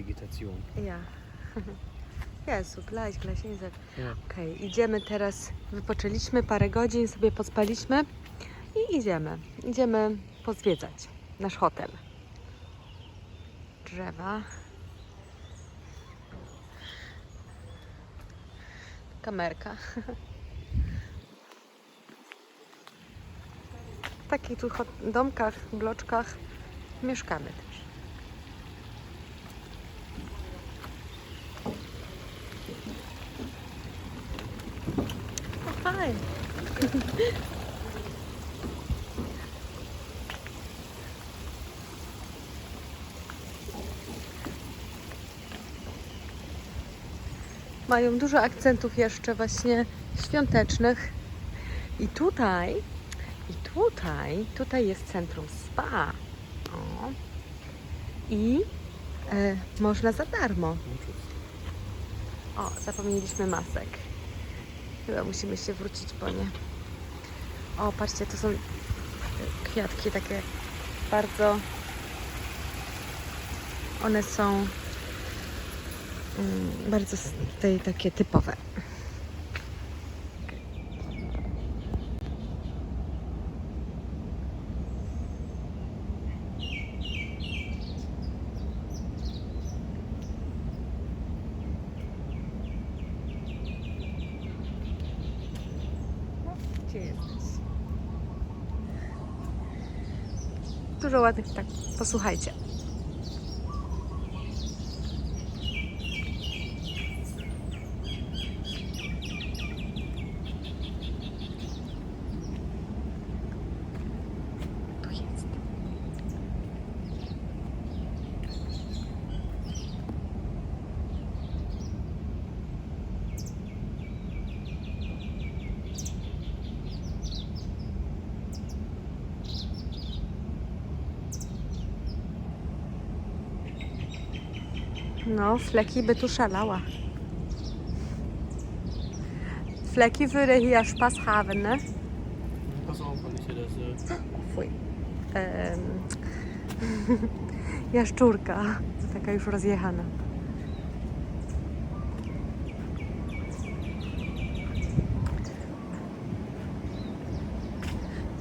Vegetation. Ja. Jezu, gleich, gleich Insel. Ja. Okej, idziemy teraz, wypoczęliśmy parę godzin, sobie pospaliśmy i idziemy. Idziemy pozwiedzać nasz hotel. Drzewa. Kamerka. W takich tu domkach, bloczkach mieszkamy też. O, fajnie. Mają dużo akcentów jeszcze właśnie świątecznych. I tutaj, i tutaj, tutaj jest centrum spa. O. I e, można za darmo. O, zapomnieliśmy masek. Chyba musimy się wrócić po nie. O, patrzcie, to są kwiatki takie bardzo. One są mm, bardzo tutaj takie typowe. Gdzie? Dużo ładnych tak. Posłuchajcie. No, Fleki by tu szalała. Fleki würde hier Spaß haben, ne? Pass auf, weil ich hier das. Fuj. Jaszczurka. Taka już rozjechana.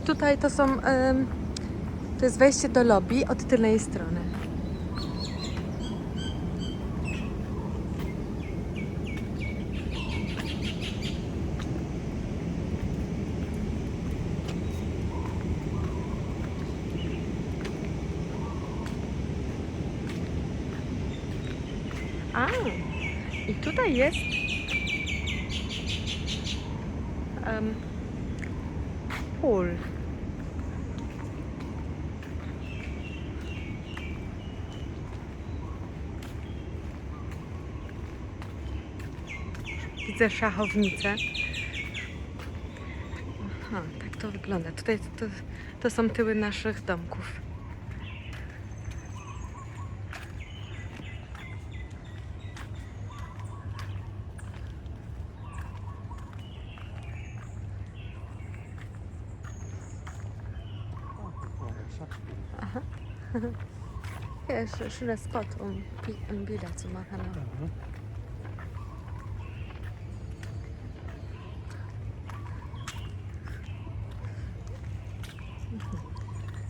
Tutaj to są. em, to jest wejście do lobby od tylnej strony. A, i tutaj jest. Um, pool. Widzę szachownicę. Aha, tak to wygląda. Tutaj to, to są tyły naszych domków. Sch- schöner Spot, um, um Bilder zu machen. Mhm.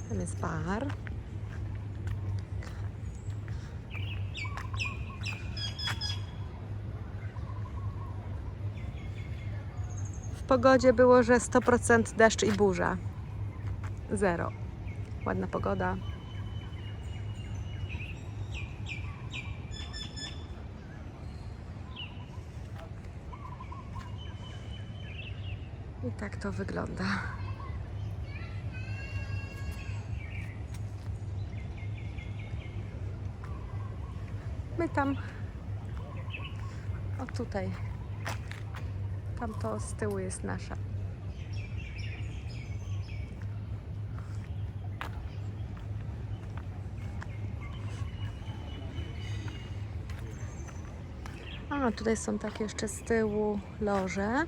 Tam jest bar. W pogodzie było, że 100% deszcz i burza. Zero. Ładna pogoda. Tak to wygląda. My tam. O tutaj. Tam to z tyłu jest nasza. A, tutaj są takie jeszcze z tyłu loże.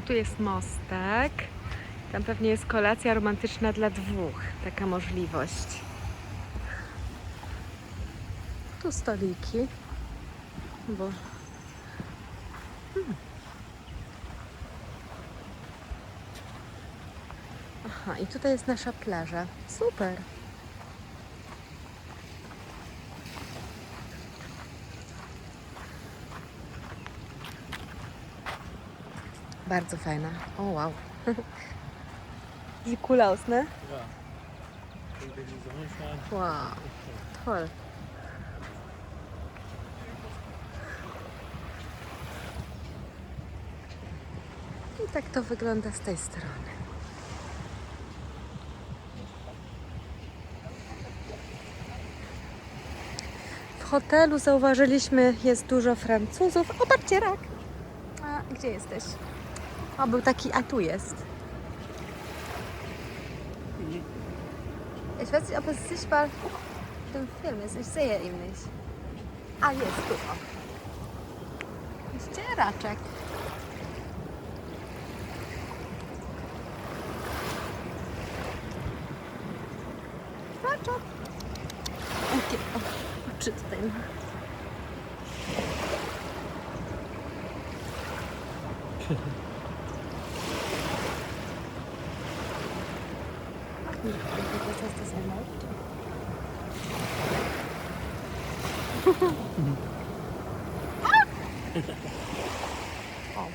Tu jest mostek. Tam pewnie jest kolacja romantyczna dla dwóch. Taka możliwość. Tu stoliki. Bo... Hmm. Aha, i tutaj jest nasza plaża. Super. Bardzo fajna. O wow. Sieht cool aus, ne? Ja. Wow. Toll. I tak to wygląda z tej strony. W hotelu zauważyliśmy, jest dużo Francuzów. O, patrzcie, rak! A, gdzie jesteś? O, był taki, a tu jest. Ich weiß nicht, ob es sichtbar w tym filmie ist. Ich sehe ihn nicht. A, jest tu. O. Jest raczek. Raczek. Jakie o, oczy tutaj ma. O,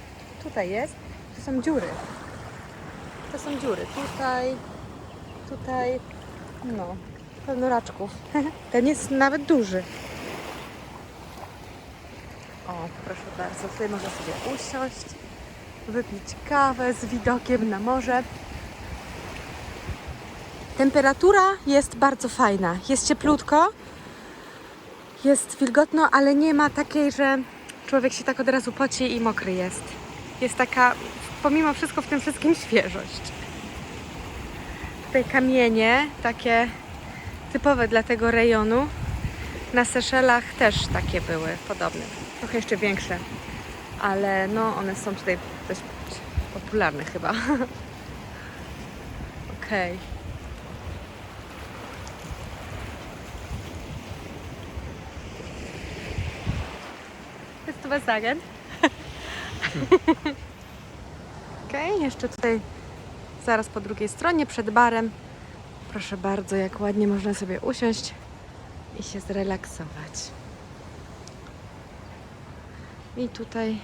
tutaj jest. To są dziury. To są dziury. Tutaj, tutaj, no, pełno raczków. Ten jest nawet duży. O, proszę bardzo, tutaj można sobie usiąść, wypić kawę z widokiem na morze. Temperatura jest bardzo fajna. Jest cieplutko, jest wilgotno, ale nie ma takiej, że człowiek się tak od razu poci i mokry jest. Jest taka, pomimo wszystko w tym wszystkim świeżość. Tutaj kamienie, takie typowe dla tego rejonu. Na Seszelach też takie były podobne. Trochę jeszcze większe, ale no one są tutaj dość popularne chyba. Okej. Willst was sagen? Okej, jeszcze tutaj zaraz po drugiej stronie, przed barem. Proszę bardzo, jak ładnie można sobie usiąść i się zrelaksować. I tutaj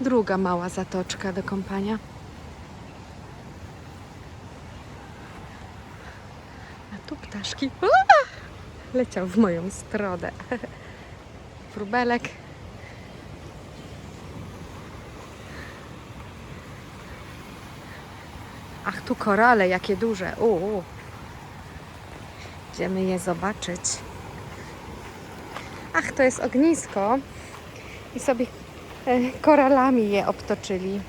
druga mała zatoczka do kąpania. A tu ptaszki. Uaa! Leciał w moją stronę. Wróbelek. Ach, tu korale, jakie duże. Uuu. Idziemy je zobaczyć. Ach, to jest ognisko. I sobie e, koralami je obtoczyli.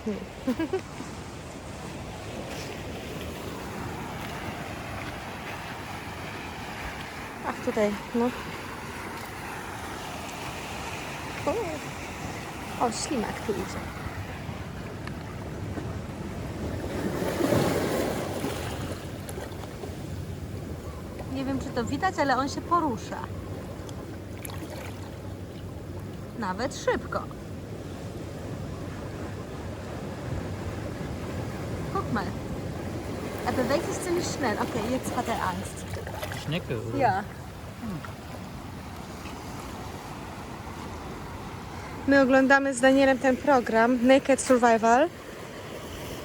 Ach, tutaj, no. O, ślimak tu idzie. To widać, ale on się porusza. Nawet szybko. Guck mal. Er bewegt sich ziemlich schnell. Okay, jetzt hat er Angst. Schnecke, oder? Ja. My oglądamy z Danielem ten program Naked Survival.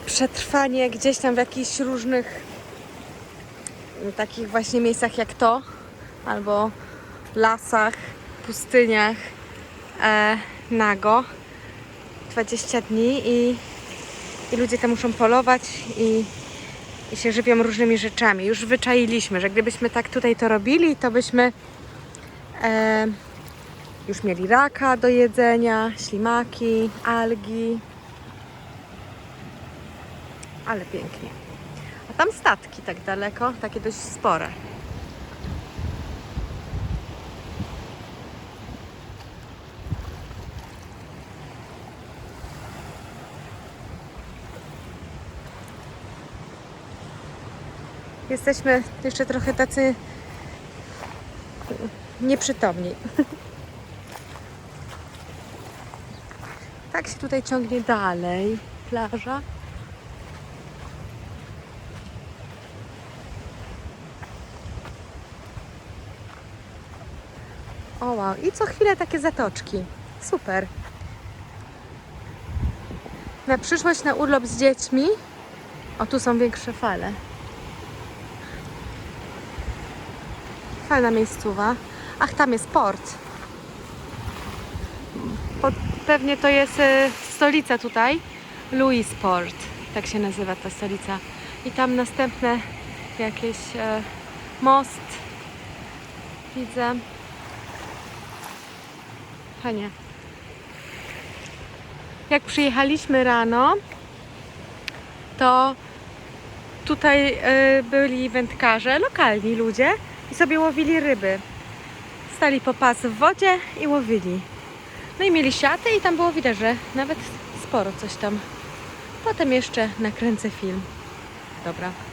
Przetrwanie gdzieś tam w jakichś różnych takich właśnie miejscach jak to, albo lasach, pustyniach, e, nago. 20 dni i, i ludzie tam muszą polować i, i się żywią różnymi rzeczami. Już wyczailiśmy, że gdybyśmy tak tutaj to robili, to byśmy e, już mieli raka do jedzenia, ślimaki, algi. Ale pięknie. Tam statki tak daleko, takie dość spore. Jesteśmy jeszcze trochę tacy nieprzytomni. Tak się tutaj ciągnie dalej plaża. I co chwilę takie zatoczki. Super. Na przyszłość na urlop z dziećmi. O, tu są większe fale. Fajna miejscowa. Ach, tam jest port. Pod, pewnie to jest e, stolica tutaj. Louisport. Tak się nazywa ta stolica. I tam następne jakieś e, most. Widzę. Fajnie. Jak przyjechaliśmy rano, to tutaj e, byli wędkarze, lokalni ludzie i sobie łowili ryby. Stali po pas w wodzie i łowili. No i mieli siaty i tam było widać, że nawet sporo coś tam. Potem jeszcze nakręcę film. Dobra.